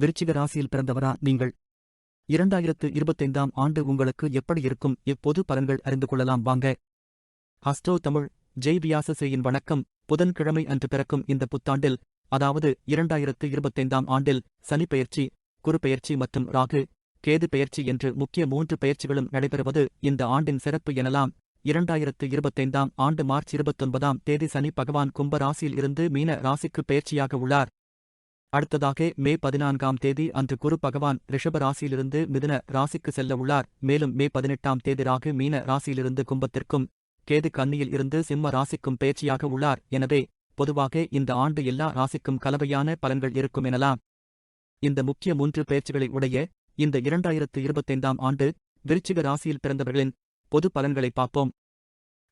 விருச்சிக ராசியில் பிறந்தவரா நீங்கள்? இரண்டாயிரத்து இருபத்தைந்தாம் ஆண்டு உங்களுக்கு எப்படி இருக்கும்? எப்போது பலன்கள் அறிந்து கொள்ளலாம்? வாங்க. ஹஸ்டோ தமிழ் ஜெய் வியாசசேயின் வணக்கம். புதன்கிழமை அன்று பிறக்கும் இந்த புத்தாண்டில் அதாவது இரண்டாயிரத்து இருபத்தைந்தாம் ஆண்டில் சனி பெயர்ச்சி குரு பெயர்ச்சி மற்றும் ராகு கேது பெயர்ச்சி என்று முக்கிய மூன்று பெயர்ச்சிகளும் நடைபெறுவது இந்த ஆண்டின் சிறப்பு எனலாம். இரண்டாயிரத்து இருபத்தைந்தாம் ஆண்டு மார்ச் இருபத்தொன்பதாம் தேதி சனி பகவான் கும்ப ராசியில் இருந்து மீன ராசிக்கு பெயர்ச்சியாக உள்ளார். அடுத்ததாக மே பதினான்காம் தேதி அன்று குரு பகவான் ரிஷப ராசியிலிருந்து மிதுன ராசிக்கு செல்ல உள்ளார். மேலும் மே பதினெட்டாம் தேதி ராகு மீன ராசியிலிருந்து கும்பத்திற்கும் கேது கன்னியில் இருந்து சிம்ம ராசிக்கும் பேச்சியாக உள்ளார். எனவே பொதுவாக இந்த ஆண்டு எல்லா ராசிக்கும் கலவையான பலன்கள் இருக்கும் எனலாம். இந்த முக்கிய மூன்று பேச்சுகளை உடைய இந்த இரண்டாயிரத்து இருபத்தைந்தாம் ஆண்டு விருச்சிக ராசியில் பிறந்தவர்களின் பொது பலன்களை பார்ப்போம்.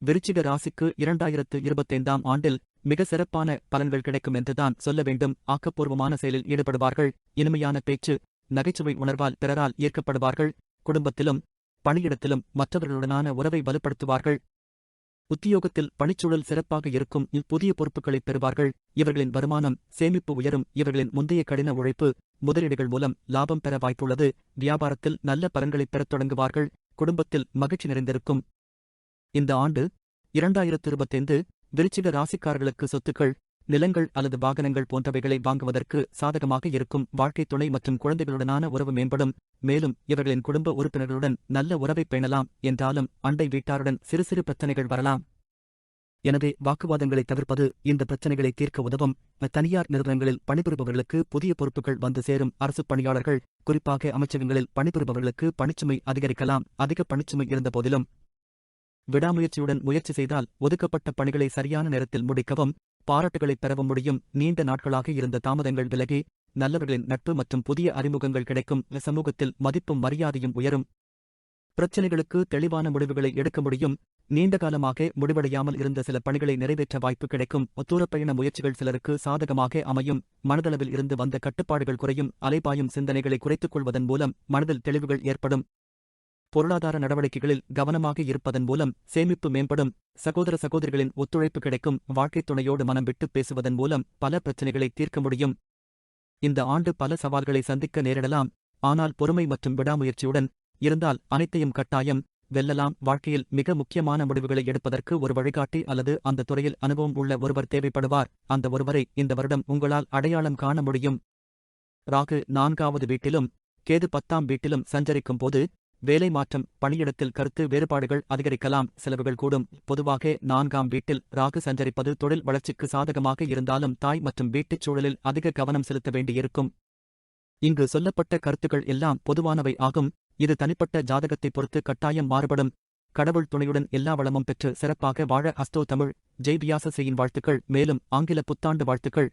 விருச்சிக ராசிக்கு இரண்டாயிரத்து இருபத்தைந்தாம் ஆண்டில் மிக சிறப்பான பலன்கள் கிடைக்கும் என்றுதான் சொல்ல வேண்டும். ஆக்கப்பூர்வமான செயலில் ஈடுபடுவார்கள். இனிமையான பேச்சு நகைச்சுவை உணர்வால் பிறரால் ஈர்க்கப்படுவார்கள். குடும்பத்திலும் பணியிடத்திலும் மற்றவர்களுடனான உறவை வலுப்படுத்துவார்கள். உத்தியோகத்தில் பணிச்சூழல் சிறப்பாக இருக்கும் புதிய பொறுப்புகளை பெறுவார்கள். இவர்களின் வருமானம் சேமிப்பு உயரும். இவர்களின் முந்தைய கடின உழைப்பு முதலீடுகள் மூலம் லாபம் பெற வாய்ப்புள்ளது. வியாபாரத்தில் நல்ல பலன்களைப் பெறத் தொடங்குவார்கள். குடும்பத்தில் மகிழ்ச்சி நிறைந்திருக்கும். இந்த ஆண்டு இரண்டாயிரத்து இருபத்தைந்து விருச்சிக ராசிக்காரர்களுக்கு சொத்துக்கள் நிலங்கள் அல்லது வாகனங்கள் போன்றவைகளை வாங்குவதற்கு சாதகமாக இருக்கும் வாழ்க்கை துணை மற்றும் குழந்தைகளுடனான உறவு மேம்படும். மேலும் இவர்களின் குடும்ப உறுப்பினர்களுடன் நல்ல உறவை பேணலாம் என்றாலும் அண்டை வீட்டாருடன் சிறு சிறு பிரச்சனைகள் வரலாம். எனவே வாக்குவாதங்களை தவிர்ப்பது இந்த பிரச்சனைகளை தீர்க்க உதவும். தனியார் நிறுவனங்களில் பணிபுரிபவர்களுக்கு புதிய பொறுப்புகள் வந்து சேரும். அரசு பணியாளர்கள் குறிப்பாக அமைச்சகங்களில் பணிபுரிபவர்களுக்கு பணிச்சுமை அதிகரிக்கலாம். அதிக பணிச்சுமை இருந்தபோதிலும் விடாமுயற்சியுடன் முயற்சி செய்தால் ஒதுக்கப்பட்ட பணிகளை சரியான நேரத்தில் முடிக்கவும் பாராட்டுகளை பெறவும் முடியும். நீண்ட நாட்களாக இருந்த தாமதங்கள் விலகி நல்லவர்களின் நட்பு மற்றும் புதிய அறிமுகங்கள் கிடைக்கும். சமூகத்தில் மதிப்பும் மரியாதையும் உயரும். பிரச்சினைகளுக்கு தெளிவான முடிவுகளை எடுக்க முடியும். நீண்ட காலமாக முடிவடையாமல் இருந்த சில பணிகளை நிறைவேற்ற வாய்ப்பு கிடைக்கும். ஒத்தூரப்பயண முயற்சிகள் சிலருக்கு சாதகமாக அமையும். மனதளவில் இருந்து வந்த கட்டுப்பாடுகள் குறையும். அலைபாயும் சிந்தனைகளை குறைத்துக் கொள்வதன் மூலம் மனதில் தெளிவுகள் ஏற்படும். பொருளாதார நடவடிக்கைகளில் கவனமாக இருப்பதன் மூலம் சேமிப்பு மேம்படும். சகோதர சகோதரிகளின் ஒத்துழைப்பு கிடைக்கும். வாழ்க்கைத் துணையோடு மனம் விட்டு பேசுவதன் மூலம் பல பிரச்சினைகளை தீர்க்க முடியும். இந்த ஆண்டு பல சவால்களை சந்திக்க நேரிடலாம். ஆனால் பொறுமை மற்றும் விடாமுயற்சியுடன் இருந்தால் அனைத்தையும் கட்டாயம் வெல்லலாம். வாழ்க்கையில் மிக முக்கியமான முடிவுகளை எடுப்பதற்கு ஒரு வழிகாட்டி அல்லது அந்த துறையில் அனுபவம் உள்ள ஒருவர் தேவைப்படுவார். அந்த ஒருவரை இந்த வருடம் உங்களால் அடையாளம் காண முடியும். ராகு நான்காவது வீட்டிலும் கேது பத்தாம் வீட்டிலும் சஞ்சரிக்கும் போது வேலை மாற்றம் பணியிடத்தில் கருத்து வேறுபாடுகள் அதிகரிக்கலாம் செலவுகள் கூடும். பொதுவாக நான்காம் வீட்டில் ராகு சஞ்சரிப்பது தொழில் வளர்ச்சிக்கு சாதகமாக இருந்தாலும் தாய் மற்றும் வீட்டுச் சூழலில் அதிக கவனம் செலுத்த வேண்டியிருக்கும். இங்கு சொல்லப்பட்ட கருத்துக்கள் எல்லாம் பொதுவானவை ஆகும். இது தனிப்பட்ட ஜாதகத்தை பொறுத்து கட்டாயம் மாறுபடும். கடவுள் துணையுடன் எல்லா வளமும் பெற்று சிறப்பாக வாழ அஸ்தோ தமிழ் ஜெய் வாழ்த்துக்கள். மேலும் ஆங்கில புத்தாண்டு வாழ்த்துக்கள்.